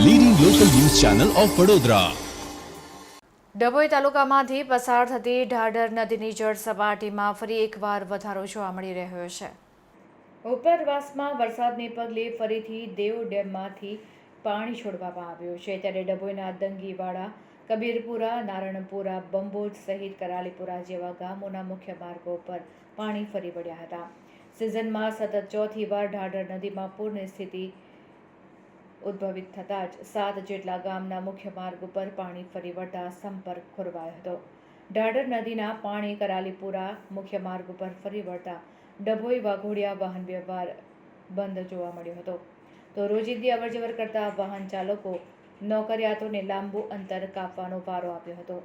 Channel of Vadodara Dabhoi તાલુકામાંથી પસાર થતી ઢાઢર નદીની જળ સપાટીમાં ફરી એકવાર વધારો જોવા મળી રહ્યો છે. ઉપરવાસમાં વરસાદને પગલે ફરીથી દેવ ડેમમાંથી પાણી છોડવામાં આવ્યું છે. ત્યારે ડભોઈના દંગીવાડા, કબીરપુરા, નારણપુરા, બંબોજ સહિત કરાલીપુરા જેવા ગામોના મુખ્ય માર્ગો પર પાણી ફરી વળ્યા હતા. સિઝનમાં સતત ચોથી વાર ઢાઢર નદીમાં પૂરની સ્થિતિ ઉદ્ભવિત થતાં જ સાત જેટલા ગામના મુખ્ય માર્ગ ઉપર પાણી ફરી વળતા સંપર્ક ખોરવાયો હતો. ઢાઢર નદીના પાણી કરાલીપુરા મુખ્ય માર્ગ ઉપર ફરી વળતા ડભોઈ વાઘોડિયા વાહન વ્યવહાર બંધ જોવા મળ્યો હતો. તો રોજિંદી અવરજવર કરતા વાહન ચાલકો નોકરિયાતોને લાંબુ અંતર કાપવાનો વારો આપ્યો હતો.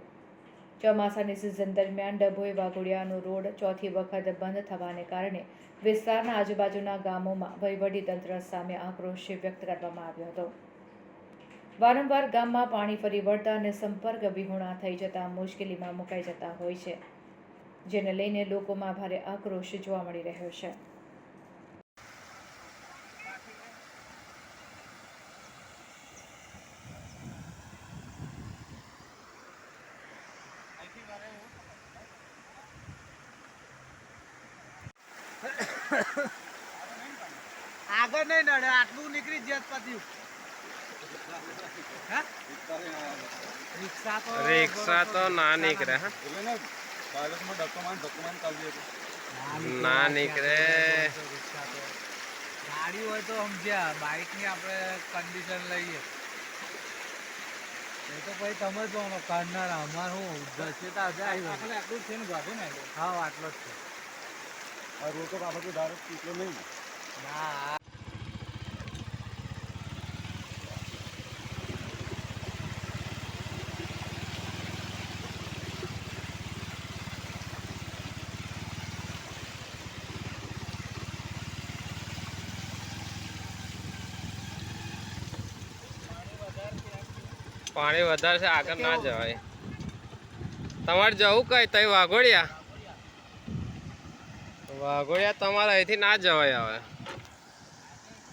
ચોમાસાની સિઝન દરમિયાન ડભોઈ વાઘોડિયાનો રોડ ચોથી વખત બંધ થવાને કારણે વિસ્તારના આજુબાજુના ગામોમાં વહીવટીતંત્ર સામે આક્રોશ વ્યક્ત કરવામાં આવ્યો હતો. વારંવાર ગામમાં પાણી ફરી વળતા અને સંપર્ક વિહોણા થઈ જતા મુશ્કેલીમાં મુકાઈ જતા હોય છે, જેને લઈને લોકોમાં ભારે આક્રોશ જોવા મળી રહ્યો છે. આગળ નહીં નડે આટલું નીકળી જ પત્યું રિક્ષા તો ના નીકળે ના નીકળે ગાડી હોય તો સમજ્યા બાઈકની આપણે કન્ડિશન લઈએ. એ તો પછી તમે જ કરનાર અમાર હું છે તો આજે આવી આટલું છે ને ગાધું ને? હા આટલો જ છે. ના પાણી વધારે છે આગળ ના જવાય. તમારે જવું કઈ? તઈ વાઘોડિયા? વાઘોડિયા તમારે અહીંથી ના જવાય હવે.